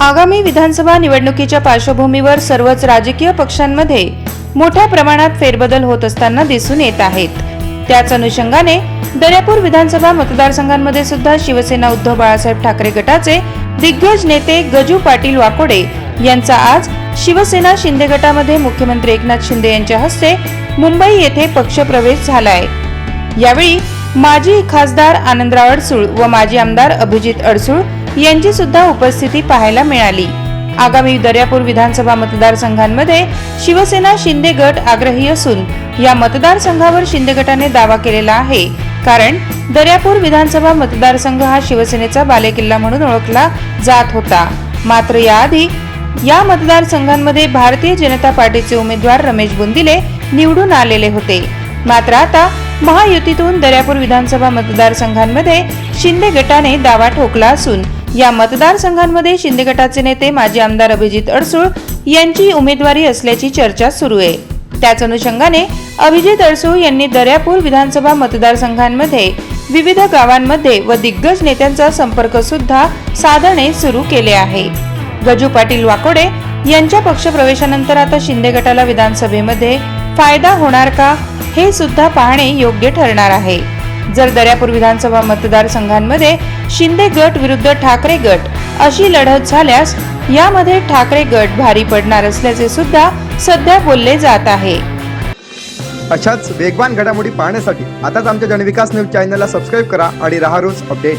आगामी विधानसभा निवडणुकीच्या पार्श्वभूमीवर सर्वच राजकीय पक्षांमध्ये मोठ्या प्रमाणात फेरबदल होत असताना दिसून येत आहेत. त्याच अनुषंगाने दर्यापूर विधानसभा मतदारसंघांमध्ये सुद्धा शिवसेना उद्धव बाळासाहेब ठाकरे गटाचे दिग्गज नेते गजू पाटील वाकोडे यांचा आज शिवसेना शिंदे गटामध्ये मुख्यमंत्री एकनाथ शिंदे यांच्या हस्ते मुंबई येथे पक्षप्रवेश झालाय. यावेळी माजी खासदार आनंदराव अडसूळ व माजी आमदार अभिजित अडसूळ यांची सुद्धा उपस्थिती पाहायला मिळाली. आगामी दर्यापूर विधानसभा मतदारसंघांमध्ये शिवसेना शिंदे गट आग्रही असून या मतदारसंघावर शिंदे गटाने दावा केलेला आहे. कारण दर्यापूर विधानसभा मतदारसंघ हा शिवसेनेचा बालेकिल्ला म्हणून ओळखला जात होता. मात्र याआधी या मतदारसंघांमध्ये भारतीय जनता पार्टीचे उमेदवार रमेश बुंदिले निवडून आलेले होते. मात्र आता महायुतीतून दर्यापूर विधानसभा मतदारसंघांमध्ये शिंदे गटाने दावा ठोकला असून या मतदारसंघांमध्ये शिंदे गटाचे नेते माजी आमदार अभिजित अडसूळ यांची उमेदवारी असल्याची चर्चा सुरू आहे. त्याच अनुषंगाने अभिजित अडसूळ यांनी दर्यापूर विधानसभा मतदारसंघांमध्ये विविध गावांमध्ये व दिग्गज नेत्यांचा संपर्क सुद्धा साधणे सुरू केले आहे. गजू पाटील वाकोडे यांच्या पक्षप्रवेशानंतर आता शिंदे गटाला विधानसभेमध्ये फायदा होणार का हे सुद्धा पाहणे योग्य ठरणार आहे. जर दर्यापूर विधानसभा मतदारसंघांमध्ये शिंदे गट विरुद्ध ठाकरे गट अशी लढत झाल्यास यामध्ये ठाकरे गट भारी पडणार असल्याचे सुद्धा सध्या बोलले जात आहे. अशाच वेगवान घडामोडी पाहण्यासाठी आताच आमच्या जनविकास न्यूज चॅनलला सबस्क्राईब करा आणि राहा रोज अपडेट.